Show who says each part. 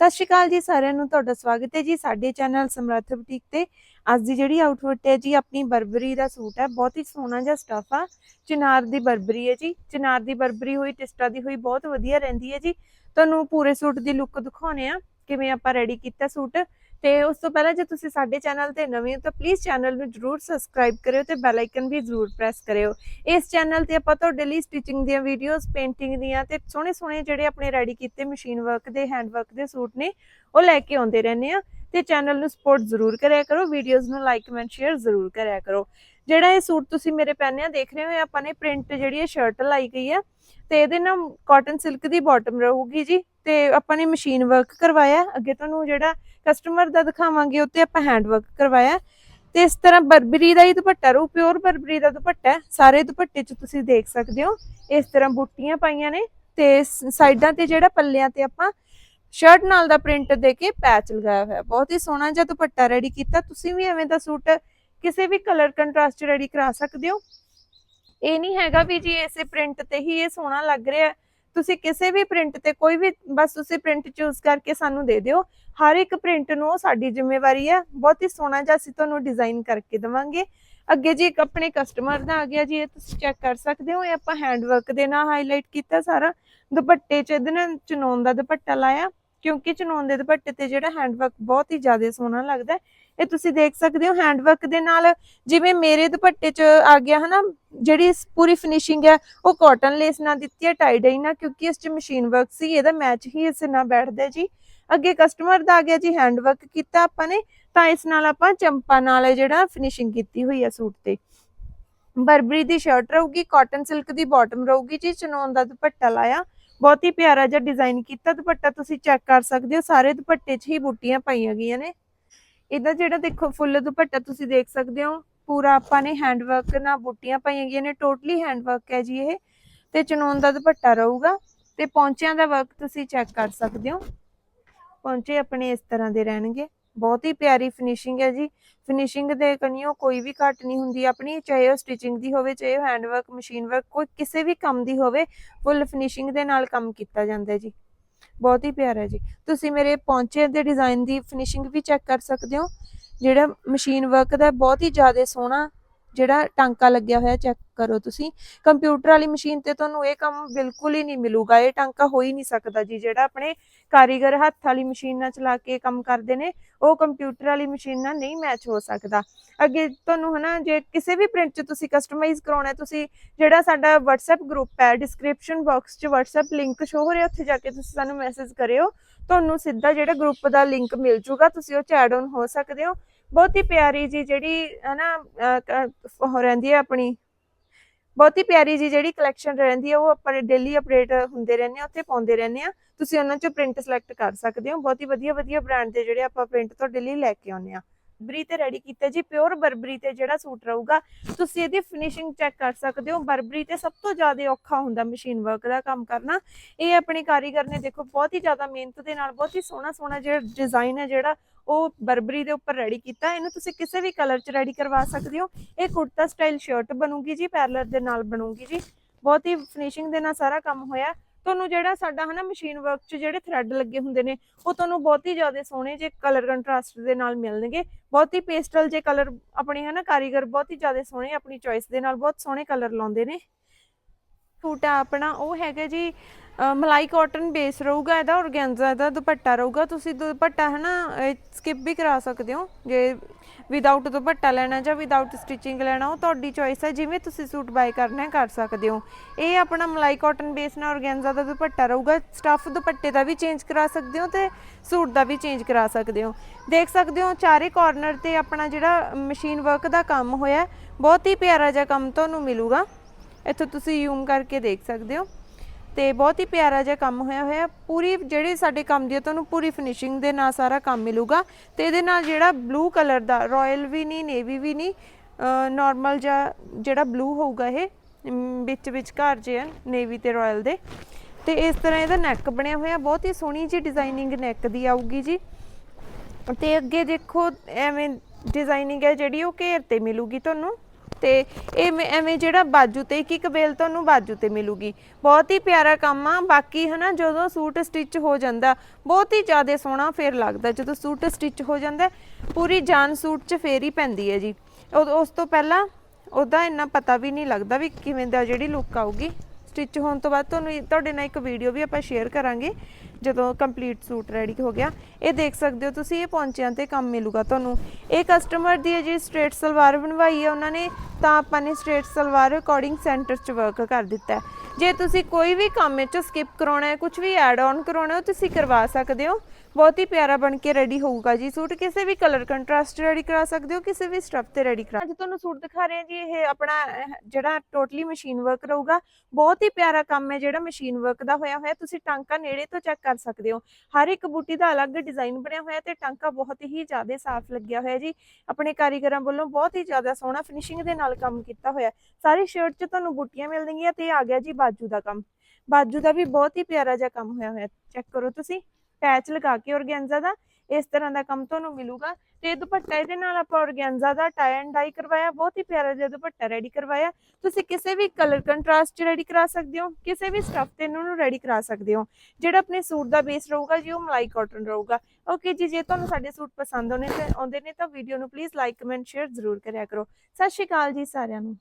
Speaker 1: ਸਤਿ ਸ਼੍ਰੀ ਅਕਾਲ ਜੀ ਸਾਰਿਆਂ ਨੂੰ, ਤੁਹਾਡਾ ਸਵਾਗਤ ਹੈ ਜੀ ਸਾਡੇ ਚੈਨਲ ਸਮਰੱਥ ਬੁਟੀਕ ਤੇ। ਅੱਜ ਦੀ ਜਿਹੜੀ ਆਊਟਫਿਟ ਹੈ ਜੀ, ਆਪਣੀ ਬਰਬਰੀ ਦਾ ਸੂਟ ਹੈ, ਬਹੁਤ ਹੀ ਸੋਹਣਾ ਜਿਹਾ ਸਟਫ ਆ। ਚਿਨਾਰ ਦੀ ਬਰਬਰੀ ਹੈ ਜੀ, ਚਿਨਾਰ ਦੀ ਬਰਬਰੀ ਹੋਈ, ਟਿਸਟਾ ਦੀ ਹੋਈ, ਬਹੁਤ ਵਧੀਆ ਰਹਿੰਦੀ ਹੈ ਜੀ। ਤੁਹਾਨੂੰ ਪੂਰੇ ਸੂਟ ਦੀ ਲੁੱਕ ਦਿਖਾਉਣੇ ਆ, ਕਿਵੇਂ ਆਪਾਂ ਰੈਡੀ ਕੀਤਾ ਸੂਟ। ਤੇ ਉਸ ਤੋਂ ਪਹਿਲਾਂ ਜੇ ਤੁਸੀਂ ਸਾਡੇ ਚੈਨਲ ਤੇ ਨਵੇਂ ਹੋ ਤਾਂ ਪਲੀਜ਼ ਚੈਨਲ ਨੂੰ ਜਰੂਰ ਸਬਸਕ੍ਰਾਈਬ ਕਰਿਓ ਤੇ ਬੈਲ ਆਈਕਨ ਵੀ ਜਰੂਰ ਪ੍ਰੈਸ ਕਰਿਓ। ਇਸ ਚੈਨਲ ਤੇ ਆਪਾਂ ਤੁਹਾਡੇ ਲਈ ਸਟਿਚਿੰਗ ਦੀਆਂ ਵੀਡੀਓਜ਼ ਪੇਂਟਿੰਗ ਦੀਆਂ ਤੇ ਸੋਹਣੇ ਸੋਹਣੇ ਜਿਹੜੇ ਆਪਣੇ ਰੈਡੀ ਕੀਤੇ ਮਸ਼ੀਨ ਵਰਕ ਦੇ ਹੈਂਡ ਵਰਕ ਦੇ ਸੂਟ ਨੇ, ਉਹ ਲੈ ਕੇ ਆਉਂਦੇ ਰਹਿੰਦੇ ਆ ਤੇ ਚੈਨਲ ਨੂੰ ਸਪੋਰਟ ਜ਼ਰੂਰ ਕਰਿਆ ਕਰੋ ਵੀਡੀਓਜ਼ ਨੂੰ ਲਾਈਕ ਕਮੈਂਟ ਸ਼ੇਅਰ ਜ਼ਰੂਰ ਕਰਿਆ ਕਰੋ। ਜਿਹੜਾ ਇਹ ਸੂਟ ਤੁਸੀਂ ਮੇਰੇ ਪਹਿਨਿਆਂ ਦੇਖ ਰਹੇ ਹੋ, ਇਹ ਆਪਾਂ ਨੇ ਪ੍ਰਿੰਟ ਜਿਹੜੀ ਹੈ ਸ਼ਰਟ ਲਾਈ ਗਈ ਆ ਤੇ ਇਹਦੇ ਨਾਲ ਕਾਟਨ ਸਿਲਕ ਦੀ ਬਾਟਮ ਰਹੂਗੀ ਜੀ ਤੇ ਆਪਾਂ ਨੇ ਮਸ਼ੀਨ ਵਰਕ ਕਰਵਾਇਆ। ਅੱਗੇ ਤੁਹਾਨੂੰ ਜਿਹੜਾ ਕਸਟਮਰ ਦਾ ਦਿਖਾਵਾਂਗੇ, ਉੱਤੇ ਆਪਾਂ ਹੈਂਡ ਵਰਕ ਕਰਵਾਇਆ ਤੇ ਇਸ ਤਰ੍ਹਾਂ ਬਰਬਰੀ ਦਾ ਹੀ ਦੁਪੱਟਾ ਰੂ ਪਿਓਰ ਬਰਬਰੀ ਦਾ ਦੁਪੱਟਾ ਸਾਰੇ ਦੁਪੱਟੇ 'ਚ ਤੁਸੀਂ ਦੇਖ ਸਕਦੇ ਹੋ। ਇਸ ਤਰ੍ਹਾਂ ਬੂਟੀਆਂ ਪਾਈਆਂ ਨੇ ਤੇ ਸਾਈਡਾਂ ਤੇ ਜਿਹੜਾ ਪੱਲਿਆਂ ਤੇ ਆਪਾਂ ਸ਼ਰਟ ਨਾਲ ਦਾ ਪ੍ਰਿੰਟ ਦੇ ਕੇ ਪੈਚ ਲਗਾਇਆ ਹੋਇਆ। ਬਹੁਤ ਹੀ ਸੋਹਣਾ ਜਿਹਾ ਦੁਪੱਟਾ ਰੈਡੀ ਕੀਤਾ। ਤੁਸੀਂ ਵੀ ਐਵੇਂ ਦਾ ਸੂਟ ਕਿਸੇ ਵੀ ਕਲਰ ਕੰਟਰਾਸਟ ਰੈਡੀ ਕਰਾ ਸਕਦੇ ਹੋ। ਇਹ ਨਹੀਂ ਹੈਗਾ ਵੀ ਜੀ ਇਸੇ ਪ੍ਰਿੰਟ ਤੇ ਹੀ ਇਹ ਸੋਹਣਾ ਲੱਗ ਰਿਹਾ ਤੁਸੀਂ ਕਿਸੇ ਵੀ ਪ੍ਰਿੰਟ ਤੇ ਕੋਈ ਵੀ, ਬਸ ਤੁਸੀਂ ਪ੍ਰਿੰਟ ਚੂਜ਼ ਕਰਕੇ ਸਾਨੂੰ ਦੇ ਦਿਓ। ਹਰ ਇੱਕ ਪ੍ਰਿੰਟ ਨੂੰ ਸਾਡੀ ਜ਼ਿੰਮੇਵਾਰੀ ਹੈ ਬਹੁਤ ਹੀ ਸੋਹਣਾ ਜਿਹਾ ਅਸੀਂ ਤੁਹਾਨੂੰ ਡਿਜ਼ਾਈਨ ਕਰਕੇ ਦਵਾਂਗੇ। ਅੱਗੇ ਜੀ ਇੱਕ ਆਪਣੇ ਕਸਟਮਰ ਦਾ ਆ ਗਿਆ ਜੀ, ਇਹ ਤੁਸੀਂ ਚੈੱਕ ਕਰ ਸਕਦੇ ਹੋ। ਇਹ ਆਪਾਂ ਹੈਂਡ ਵਰਕ ਦੇ ਨਾਲ ਹਾਈਲਾਈਟ ਕੀਤਾ ਸਾਰਾ। ਦੁਪੱਟੇ 'ਚ ਇਹਦੇ ਨਾਲ ਚਨੌਨ ਦਾ ਦੁਪੱਟਾ ਲਾਇਆ। ਕਿਉਂਕਿ ਚਨੌਨ ਦੇ ਦੁਪੱਟੇ ਤੇ ਜਿਹੜਾ ਹੈਂਡ ਵਰਕ ਬਹੁਤ ਹੀ ਜ਼ਿਆਦਾ ਸੋਹਣਾ ਲੱਗਦਾ ਇਹ ਤੁਸੀਂ ਦੇਖ ਸਕਦੇ ਹੋ ਹੈਂਡ ਵਰਕ ਦੇ ਨਾਲ ਜਿਵੇਂ ਮੇਰੇ ਦੁਪੱਟੇ 'ਚ ਆ ਗਿਆ ਹਨਾ, ਜਿਹੜੀ ਪੂਰੀ ਫਿਨਿਸ਼ਿੰਗ ਹੈ, ਉਹ ਕਾਟਨ ਲੇਸ ਨਾਲ ਦਿੱਤੀ ਹੈ ਟਾਈ ਡਾਈ ਨਾਲ, ਕਿਉਂਕਿ ਇਸ 'ਚ ਮਸ਼ੀਨ ਵਰਕ ਸੀ, ਇਹਦਾ ਮੈਚ ਹੀ ਇਸ ਨਾਲ ਬੈਠਦਾ ਜੀ। ਅੱਗੇ ਕਸਟਮਰ ਦਾ ਆ ਗਿਆ ਜੀ ਹੈਂਡ ਵਰਕ ਕੀਤਾ ਆਪਾਂ ਨੇ, ਤਾਂ ਇਸ ਨਾਲ ਆਪਾਂ ਚੰਪਾ ਨਾਲ ਜਿਹੜਾ ਫਿਨਿਸ਼ਿੰਗ ਕੀਤੀ ਹੋਈ ਹੈ ਸੂਟ ਤੇ। ਬਰਬਰੀ ਦੀ ਸ਼ਰਟ ਰਹੂਗੀ ਕਾਟਨ ਸਿਲਕ ਦੀ ਬਾਟਮ ਰਹੂਗੀ ਜੀ ਚਨੌਨ ਦਾ ਦੁਪੱਟਾ ਲਾਇਆ। ਬਹੁਤ ਹੀ ਪਿਆਰਾ ਜਿਹਾ ਡਿਜ਼ਾਈਨ ਕੀਤਾ, ਦੁਪੱਟਾ ਤੁਸੀਂ ਚੈੱਕ ਕਰ ਸਕਦੇ ਹੋ, ਸਾਰੇ ਦੁਪੱਟੇ 'ਚ ਹੀ ਬੂਟੀਆਂ ਪਾਈਆਂ ਗਈਆਂ ਨੇ। ਇਹਦਾ ਜਿਹੜਾ ਦੇਖੋ ਫੁੱਲ ਦੁਪੱਟਾ ਤੁਸੀਂ ਦੇਖ ਸਕਦੇ ਹੋ, ਪੂਰਾ ਆਪਾਂ ਨੇ ਹੈਂਡ ਵਰਕ ਨਾਲ ਬੂਟੀਆਂ ਪਾਈਆਂ ਗਈਆਂ ਨੇ ਟੋਟਲੀ ਹੈਂਡ ਵਰਕ ਹੈ ਜੀ ਇਹ। ਤੇ ਚਨੌਨ ਦਾ ਦੁਪੱਟਾ ਰਹੂਗਾ ਤੇ ਪੌਂਚਿਆਂ ਦਾ ਵਰਕ ਤੁਸੀਂ ਚੈੱਕ ਕਰ ਸਕਦੇ ਹੋ। ਪੌਂਚੇ ਆਪਣੇ ਇਸ ਤਰ੍ਹਾਂ ਦੇ ਰਹਿਣਗੇ। ਬਹੁਤ ਹੀ ਪਿਆਰੀ ਫਿਨਿਸ਼ਿੰਗ ਹੈ ਜੀ। ਫਿਨਿਸ਼ਿੰਗ ਦੇ ਕਨੀਓ ਕੋਈ ਵੀ ਘੱਟ ਨਹੀਂ ਹੁੰਦੀ। ਆਪਣੀ ਚਾਹੇ ਉਹ ਸਟਿਚਿੰਗ ਦੀ ਹੋਵੇ, ਚਾਹੇ ਉਹ ਹੈਂਡ ਵਰਕ ਮਸ਼ੀਨ ਵਰਕ ਕੋਈ ਕਿਸੇ ਵੀ ਕੰਮ ਦੀ ਹੋਵੇ ਫੁੱਲ ਫਿਨਿਸ਼ਿੰਗ ਦੇ ਨਾਲ ਕੰਮ ਕੀਤਾ ਜਾਂਦਾ ਜੀ। ਬਹੁਤ ਹੀ ਪਿਆਰਾ ਜੀ। ਤੁਸੀਂ ਮੇਰੇ ਪੌਂਚੇ ਦੇ ਡਿਜ਼ਾਈਨ ਦੀ ਫਿਨਿਸ਼ਿੰਗ ਵੀ ਚੈੱਕ ਕਰ ਸਕਦੇ ਹੋ। ਜਿਹੜਾ ਮਸ਼ੀਨ ਵਰਕ ਦਾ ਬਹੁਤ ਹੀ ਜ਼ਿਆਦਾ ਸੋਹਣਾ ਜਿਹੜਾ ਟਾਂਕਾ ਲੱਗਿਆ ਹੋਇਆ, ਚੈੱਕ ਕਰੋ ਤੁਸੀਂ। ਕੰਪਿਊਟਰ ਵਾਲੀ ਮਸ਼ੀਨ ਤੇ ਤੁਹਾਨੂੰ ਇਹ ਕੰਮ ਬਿਲਕੁਲ ਹੀ ਨਹੀਂ ਮਿਲੂਗਾ। ਇਹ ਟਾਂਕਾ ਹੋ ਹੀ ਨਹੀਂ ਸਕਦਾ ਜੀ। ਜਿਹੜਾ ਆਪਣੇ ਕਾਰੀਗਰ ਹੱਥ ਵਾਲੀ ਮਸ਼ੀਨ ਨਾਲ ਚਲਾ ਕੇ ਕੰਮ ਕਰਦੇ ਨੇ, ਉਹ ਕੰਪਿਊਟਰ ਵਾਲੀ ਮਸ਼ੀਨ ਨਾਲ ਨਹੀਂ ਮੈਚ ਹੋ ਸਕਦਾ। ਅੱਗੇ ਤੁਹਾਨੂੰ ਹਨਾ, ਜੇ ਕਿਸੇ ਵੀ ਪ੍ਰਿੰਟ 'ਚ ਤੁਸੀਂ ਕਸਟਮਾਈਜ਼ ਕਰਾਉਣਾ, ਤੁਸੀਂ ਜਿਹੜਾ ਸਾਡਾ WhatsApp ਗਰੁੱਪ ਹੈ ਡਿਸਕ੍ਰਿਪਸ਼ਨ ਬਾਕਸ 'ਚ WhatsApp ਲਿੰਕ ਸ਼ੋ ਹੋ ਰਿਹਾ, ਉੱਥੇ ਜਾ ਕੇ ਤੁਸੀਂ ਸਾਨੂੰ ਮੈਸੇਜ ਕਰਿਓ। ਤੁਹਾਨੂੰ ਸਿੱਧਾ ਜਿਹੜਾ ਗਰੁੱਪ ਦਾ ਲਿੰਕ ਮਿਲ ਜੂਗਾ, ਤੁਸੀਂ ਉਹ 'ਚ ਐਡ ਆਨ ਹੋ ਸਕਦੇ ਹੋ। ਬਹੁਤ ਹੀ ਪਿਆਰੀ ਜੀ ਜਿਹੜੀ ਹਨਾ ਅਹ, ਰਹਿੰਦੀ ਹੈ ਆਪਣੀ। ਬਹੁਤ ਹੀ ਪਿਆਰੀ ਜੀ ਜਿਹੜੀ ਕਲੈਕਸ਼ਨ ਰਹਿੰਦੀ ਹੈ ਉਹ ਆਪਾਂ ਡੇਲੀ ਅਪਡੇਟ ਹੁੰਦੇ ਰਹਿੰਦੇ ਆ ਉੱਥੇ ਪਾਉਂਦੇ ਰਹਿੰਦੇ ਆ। ਤੁਸੀਂ ਉਹਨਾਂ ਚੋਂ ਪ੍ਰਿੰਟ ਸਿਲੈਕਟ ਕਰ ਸਕਦੇ ਹੋ। ਬਹੁਤ ਹੀ ਵਧੀਆ ਵਧੀਆ ਬ੍ਰਾਂਡ ਦੇ ਜਿਹੜੇ ਆਪਾਂ ਪ੍ਰਿੰਟ ਤੁਹਾਡੇ ਲਈ ਲੈ ਕੇ ਆਉਂਦੇ ਆ। ਬਰਬਰੀ ਤੇ ਰੈਡੀ ਕੀਤਾ ਜੀ ਪਿਓਰ ਬਰਬਰੀ ਤੇ ਜਿਹੜਾ ਸੂਟ ਰਹੂਗਾ, ਤੁਸੀਂ ਇਹਦੀ ਫਿਨਿਸ਼ਿੰਗ ਚੈੱਕ ਕਰ ਸਕਦੇ ਹੋ। ਬਰਬਰੀ ਤੇ ਸਭ ਤੋਂ ਜ਼ਿਆਦਾ ਔਖਾ ਹੁੰਦਾ ਮਸ਼ੀਨ ਵਰਕ ਦਾ ਕੰਮ ਕਰਨਾ। ਇਹ ਆਪਣੇ ਕਾਰੀਗਰ ਨੇ ਦੇਖੋ, ਬਹੁਤ ਹੀ ਜ਼ਿਆਦਾ ਮਿਹਨਤ ਦੇ ਨਾਲ, ਬਹੁਤ ਹੀ ਸੋਹਣਾ ਸੋਹਣਾ ਜਿਹੜਾ ਡਿਜ਼ਾਈਨ ਹੈ ਜਿਹੜਾ ਉਹ ਬਰਬਰੀ ਦੇ ਉੱਪਰ ਰੈਡੀ ਕੀਤਾ। ਇਹਨੂੰ ਤੁਸੀਂ ਕਿਸੇ ਵੀ ਕਲਰ 'ਚ ਰੈਡੀ ਕਰਵਾ ਸਕਦੇ ਹੋ। ਇਹ ਕੁੜਤਾ ਸਟਾਈਲ ਸ਼ਰਟ ਬਣੂਗੀ ਜੀ ਪੈਰਲਰ ਦੇ ਨਾਲ ਬਣੂਗੀ ਜੀ। ਬਹੁਤ ਹੀ ਫਿਨਿਸ਼ਿੰਗ ਦੇ ਨਾਲ ਸਾਰਾ ਕੰਮ ਹੋਇਆ। ਤੁਹਾਨੂੰ ਜਿਹੜਾ ਸਾਡਾ ਹਨਾ ਮਸ਼ੀਨ ਵਰਕ 'ਚ ਜਿਹੜੇ ਥ੍ਰੈਡ ਲੱਗੇ ਹੁੰਦੇ ਨੇ, ਉਹ ਤੁਹਾਨੂੰ ਬਹੁਤ ਹੀ ਜ਼ਿਆਦਾ ਸੋਹਣੇ ਜੇ ਕਲਰ ਕੰਟਰਾਸਟ ਦੇ ਨਾਲ ਮਿਲਣਗੇ, ਬਹੁਤ ਹੀ ਪੇਸਟਲ ਜੇ ਕਲਰ ਆਪਣੇ ਹਨਾ ਕਾਰੀਗਰ ਬਹੁਤ ਹੀ ਜ਼ਿਆਦਾ ਸੋਹਣੇ ਆਪਣੀ ਚੋਇਸ ਦੇ ਨਾਲ ਬਹੁਤ ਸੋਹਣੇ ਕਲਰ ਲਾਉਂਦੇ ਨੇ। ਸੂਟ ਆ ਆਪਣਾ, ਉਹ ਹੈਗਾ ਜੀ ਅ, ਮਲਾਈ ਕਾਟਨ ਬੇਸ ਰਹੂਗਾ ਇਹਦਾ ਔਰਗੈਂਜ਼ਾ ਦਾ ਦੁਪੱਟਾ ਰਹੂਗਾ। ਤੁਸੀਂ ਦੁਪੱਟਾ ਹੈ ਨਾ ਸਕਿਪ ਵੀ ਕਰਾ ਸਕਦੇ ਹੋ। ਜੇ ਵਿਦਆਊਟ ਦੁਪੱਟਾ ਲੈਣਾ ਜਾਂ ਵਿਦਆਊਟ ਸਟਿਚਿੰਗ ਲੈਣਾ ਉਹ ਤੁਹਾਡੀ ਚੋਇਸ ਹੈ। ਜਿਵੇਂ ਤੁਸੀਂ ਸੂਟ ਬਾਈ ਕਰਨਾ ਹੈ ਕਰ ਸਕਦੇ ਹੋ। ਇਹ ਆਪਣਾ ਮਲਾਈ ਕਾਟਨ ਬੇਸ ਨਾਲ ਔਰਗੈਂਜ਼ਾ ਦਾ ਦੁਪੱਟਾ ਰਹੂਗਾ। ਸਟਫ ਦੁਪੱਟੇ ਦਾ ਵੀ ਚੇਂਜ ਕਰਾ ਸਕਦੇ ਹੋ ਤੇ ਸੂਟ ਦਾ ਵੀ ਚੇਂਜ ਕਰਾ ਸਕਦੇ ਹੋ। ਦੇਖ ਸਕਦੇ ਹੋ ਚਾਰੇ ਕਾਰਨਰ ਤੇ ਆਪਣਾ ਜਿਹੜਾ ਮਸ਼ੀਨ ਵਰਕ ਦਾ ਕੰਮ ਹੋਇਆ ਹੈ, ਬਹੁਤ ਹੀ ਪਿਆਰਾ ਜਿਹਾ ਕੰਮ ਤੁਹਾਨੂੰ ਮਿਲੂਗਾ। ਇੱਥੋਂ ਤੁਸੀਂ ਜ਼ੂਮ ਕਰਕੇ ਦੇਖ ਸਕਦੇ ਹੋ। ਤੇ ਬਹੁਤ ਹੀ ਪਿਆਰਾ ਜਿਹਾ ਕੰਮ ਹੋਇਆ ਹੋਇਆ। ਪੂਰੀ ਜਿਹੜੇ ਸਾਡੇ ਕੰਮ ਦੀ ਆ ਤੁਹਾਨੂੰ ਪੂਰੀ ਫਿਨਿਸ਼ਿੰਗ ਦੇ ਨਾਲ ਸਾਰਾ ਕੰਮ ਮਿਲੂਗਾ। ਤੇ ਇਹਦੇ ਨਾਲ ਜਿਹੜਾ ਬਲੂ ਕਲਰ ਦਾ ਰਾਇਲ ਵੀ ਨਹੀਂ ਨੇਵੀ ਵੀ ਨਹੀਂ ਨਾਰਮਲ ਜਿਹਾ ਜਿਹੜਾ ਬਲੂ ਹੋਊਗਾ ਇਹ ਅਮ, ਵਿੱਚ ਵਿੱਚ ਘਰ ਜੇ ਹੈ ਨੇਵੀ ਤੇ ਰਾਇਲ ਦੇ। ਤੇ ਇਸ ਤਰ੍ਹਾਂ ਇਹਦਾ ਨੈਕ ਬਣਿਆ ਹੋਇਆ ਬਹੁਤ ਹੀ ਸੋਹਣੀ ਜੀ ਡਿਜ਼ਾਈਨਿੰਗ ਨੈਕ ਦੀ ਆਊਗੀ ਜੀ। ਤੇ ਅੱਗੇ ਦੇਖੋ ਐਵੇਂ ਡਿਜ਼ਾਈਨਿੰਗ ਹੈ ਜਿਹੜੀ ਉਹ ਘੇਰ ਤੇ ਮਿਲੂਗੀ ਤੁਹਾਨੂੰ। ਤੇ ਇਹ ਮ- ਐਵੇਂ ਜਿਹੜਾ ਬਾਜੂ ਤੇ ਇੱਕ ਇੱਕ ਬੇਲ ਤੁਹਾਨੂੰ ਬਾਜੂ ਤੇ ਮਿਲੂਗੀ। ਬਹੁਤ ਹੀ ਪਿਆਰਾ ਕੰਮ ਆ, ਬਾਕੀ ਹਨਾ ਜਦੋਂ ਸੂਟ ਸਟਿਚ ਹੋ ਜਾਂਦਾ, ਬਹੁਤ ਹੀ ਜ਼ਿਆਦਾ ਸੋਹਣਾ ਫੇਰ ਲੱਗਦਾ, ਜਦੋਂ ਸੂਟ ਸਟਿਚ ਹੋ ਜਾਂਦਾ, ਪੂਰੀ ਜਾਨ ਸੂਟ 'ਚ ਫੇਰ ਹੀ ਪੈਂਦੀ ਹੈ ਜੀ। ਉਦ- ਉਸ ਤੋਂ ਪਹਿਲਾਂ ਉਹਦਾ ਇੰਨਾ ਪਤਾ ਵੀ ਨਹੀਂ ਲੱਗਦਾ ਵੀ ਕਿਵੇਂ ਦਾ ਜਿਹੜੀ ਲੁੱਕ ਆਊਗੀ। ਸਟਿਚ ਹੋਣ ਤੋਂ ਬਾਅਦ ਤੁਹਾਨੂੰ ਇਹ- ਤੁਹਾਡੇ ਨਾਲ ਇੱਕ ਵੀਡੀਓ ਵੀ ਆਪਾਂ ਸ਼ੇਅਰ ਕਰਾਂਗੇ। ਜਦੋਂ ਕੰਪਲੀਟ ਸੂਟ ਰੈਡੀ ਹੋ ਗਿਆ, ਇਹ ਦੇਖ ਸਕਦੇ ਹੋ ਤੁਸੀਂ, ਇਹ ਪੌਂਚਿਆਂ ਤੇ ਕੰਮ ਮਿਲੂਗਾ ਤੁਹਾਨੂੰ। ਇਹ ਕਸਟਮਰ ਦੀ ਹੈ ਸਟ੍ਰੇਟ ਸਲਵਾਰ ਬਣਵਾਈ ਹੈ, ਉਹਨਾਂ ਨੇ ਤਾਂ ਆਪਾਂ ਨੇ ਸਟ੍ਰੇਟ ਸਲਵਾਰ ਅਕੋਰਡਿੰਗ ਸੈਂਟਰ 'ਚ ਵਰਕ ਕਰ ਦਿੱਤਾ ਜੇ ਤੁਸੀਂ ਕੋਈ ਵੀ ਕੰਮ ਵਿੱਚ ਸਕਿਪ ਕਰਾਉਣਾ ਹੈ ਕੁਝ ਵੀ ਐਡ ਆਨ ਕਰਾਉਣਾ ਹੈ ਤੁਸੀਂ ਕਰਵਾ ਸਕਦੇ ਹੋ। ਬਹੁਤ ਹੀ ਪਿਆਰਾ ਬਣ ਕੇ ਰੈਡੀ ਹੋਊਗਾ ਜੀ ਸੂਟ ਕਿਸੇ ਵੀ ਕਲਰ ਕੰਟਰਾਸਟ ਰੈਡੀ ਕਰਾ ਸਕਦੇ ਹੋ, ਕਿਸੇ ਵੀ ਸਟਫ ਤੇ ਰੈਡੀ ਕਰਾ ਅੱਜ ਤੁਹਾਨੂੰ ਸੂਟ ਦਿਖਾ ਰਹੇ ਹਾਂ ਜੀ, ਇਹ ਆਪਣਾ ਜਿਹੜਾ ਟੋਟਲੀ ਮਸ਼ੀਨ ਵਰਕ ਰਹੂਗਾ। ਬਹੁਤ ਹੀ ਪਿਆਰਾ ਕੰਮ ਹੈ ਜਿਹੜਾ ਮਸ਼ੀਨ ਵਰਕ ਦਾ ਹੋਇਆ ਹੋਇਆ। ਤੁਸੀਂ ਟਾਂਕਾ ਨੇੜੇ ਤੋਂ ਚੈੱਕ ਕਰ ਸਕਦੇ ਹੋ। ਹਰ ਇੱਕ ਬੂਟੀ ਦਾ ਅਲੱਗ ਡਿਜ਼ਾਈਨ ਬਣਿਆ ਹੋਇਆ ਤੇ ਟਾਂਕਾ ਬਹੁਤ ਹੀ ਜ਼ਿਆਦਾ ਸਾਫ਼ ਲੱਗਿਆ ਹੋਇਆ ਜੀ। ਆਪਣੇ ਕਾਰੀਗਰਾਂ ਵੱਲੋਂ ਬਹੁਤ ਹੀ ਜ਼ਿਆਦਾ ਸੋਹਣਾ ਫਿਨਿਸ਼ਿੰਗ ਦੇ ਨਾਲ ਕੰਮ ਕੀਤਾ ਹੋਇਆ। ਸਾਰੀ ਸ਼ਰਟ 'ਚ ਤੁਹਾਨੂੰ ਬੂਟੀਆਂ ਮਿਲ ਜਾਣਗੀਆਂ ਤੇ ਆ ਗਿਆ ਜੀ ਬਾਜੂ ਦਾ ਕੰਮ। ਬਾਜੂ ਦਾ ਵੀ ਬਹੁਤ ਹੀ ਪਿਆਰਾ ਜਿਹਾ ਕੰਮ ਹੋਇਆ ਹੋਇਆ। ਚੈੱਕ ਕਰੋ ਤੁਸੀਂ। ਪੈਚ ਲਗਾ ਕੇ ਔਰਗੈਂਜ਼ਾ ਦਾ। ਇਸ ਤਰ੍ਹਾਂ ਦਾ ਕੰਮ ਤੁਹਾਨੂੰ ਮਿਲੂਗਾ। ਤੇ ਦੁਪੱਟਾ ਇਹਦੇ ਨਾਲ ਆਪਾਂ ਔਰਗੈਂਜ਼ਾ ਦਾ ਟਾਈ ਐਂਡ ਡਾਈ ਕਰਵਾਇਆ, ਬਹੁਤ ਹੀ ਪਿਆਰਾ ਜਿਹਾ ਦੁਪੱਟਾ ਰੈਡੀ ਕਰਵਾਇਆ। ਤੁਸੀਂ ਕਿਸੇ ਵੀ ਕਲਰ ਕੰਟਰਾਸਟ ਚ ਰੈਡੀ ਕਰਾ ਸਕਦੇ ਹੋ, ਕਿਸੇ ਵੀ ਸਟਫ ਤੇ ਇਹਨਾਂ ਨੂੰ ਰੈਡੀ ਕਰਾ ਸਕਦੇ ਹੋ। ਜਿਹੜਾ ਆਪਣੇ ਸੂਟ ਦਾ ਬੇਸ ਰਹੂਗਾ ਜੀ, ਉਹ ਮਲਾਈ ਕਾਟਨ ਰਹੂਗਾ। ਓਕੇ ਜੀ, ਜੇ ਤੁਹਾਨੂੰ ਸਾਡੇ ਸੂਟ ਪਸੰਦ ਆਉਣੇ ਤੇ ਆਉਂਦੇ ਨੇ ਤਾਂ ਵੀਡੀਓ ਨੂੰ ਪਲੀਜ਼ ਲਾਈਕ ਕਮੈਂਟ ਸ਼ੇਅਰ ਜ਼ਰੂਰ ਕਰਿਆ ਕਰੋ। ਸਤਿ ਸ਼੍ਰੀ ਅਕਾਲ ਜੀ ਸਾਰਿਆਂ ਨੂੰ।